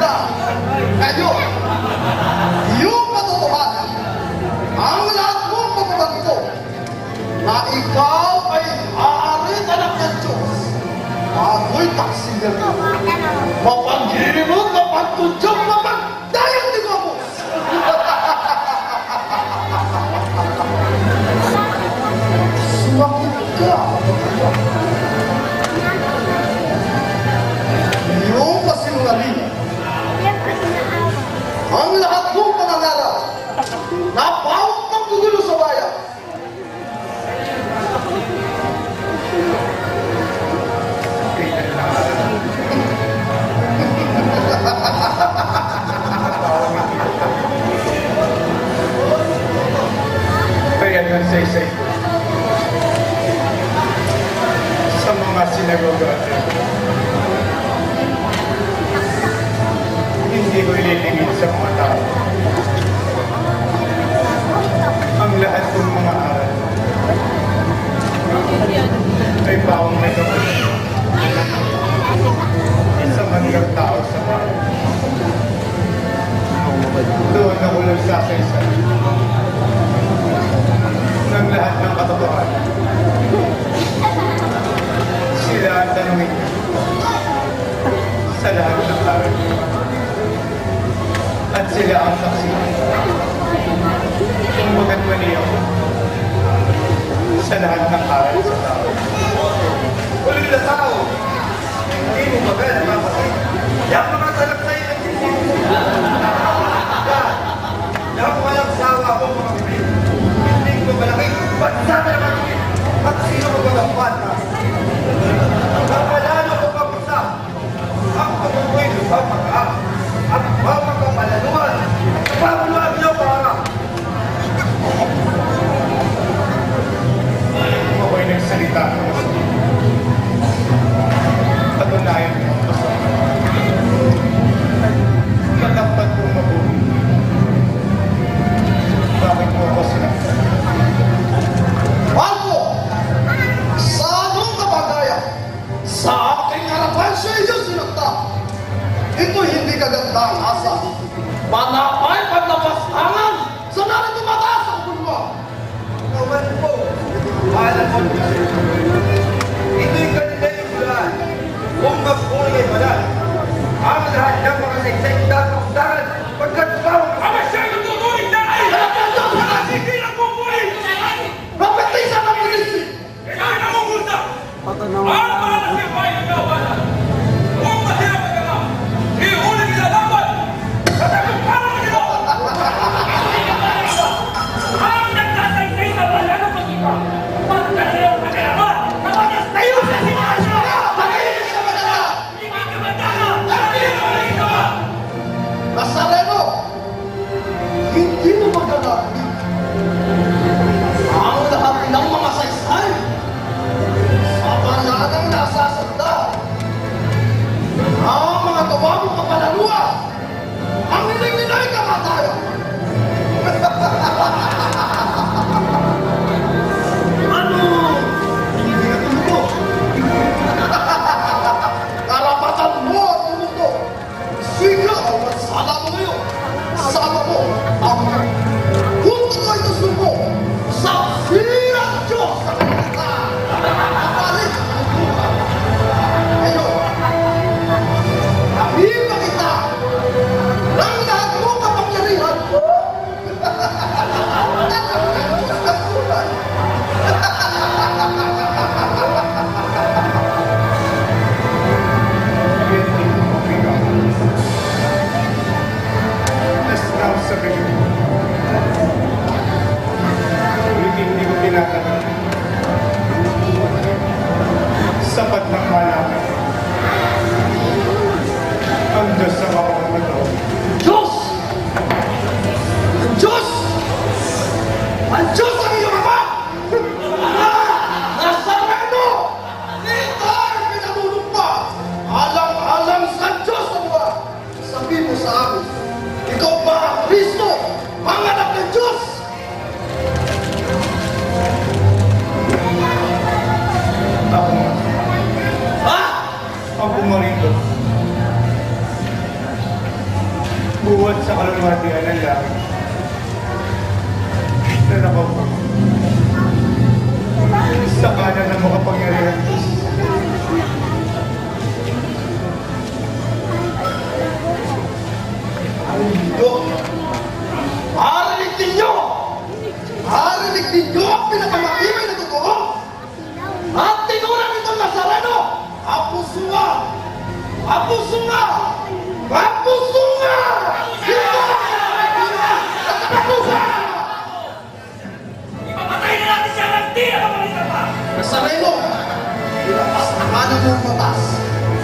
na kayo yung katotohanan ang lahat mong pagkulat ko na ikaw ay aari anak ng Diyos. Ako'y taksiyan ko mapanggiri mo vacina contra a What? itu hindi kagandang asa. Mana ito, buhat sa kalumatian ng langit na nakapag sa kanan ng makapangyarihan. Sarelo. At ano mong mabas.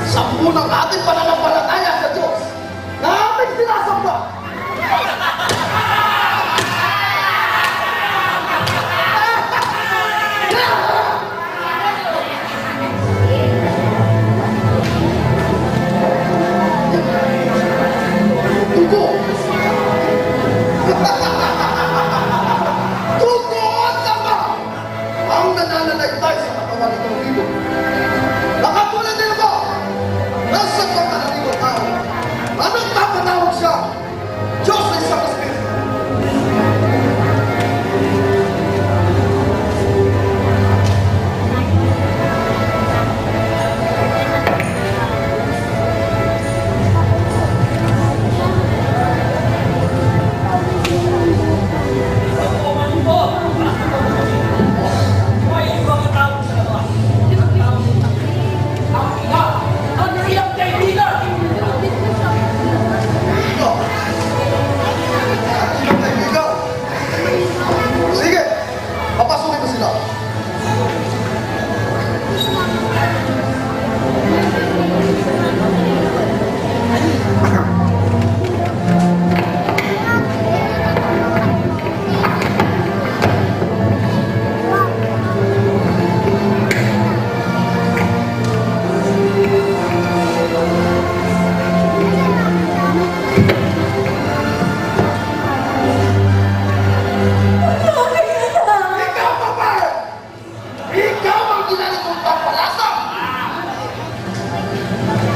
Sampu ng ating pananaw.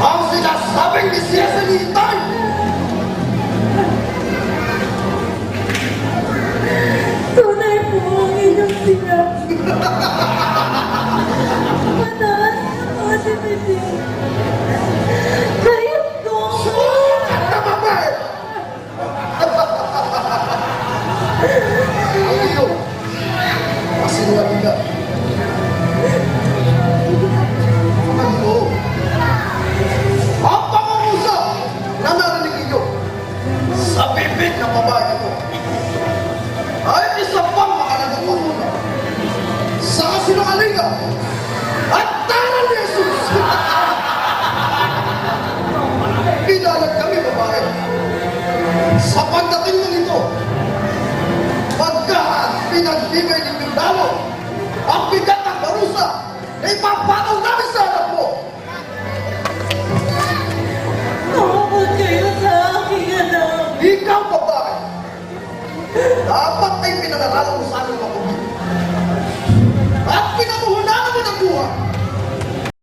ang sinasabing isiyasalitan tunay po ang inyong sinabi mataas ang posibilidad lá não sabe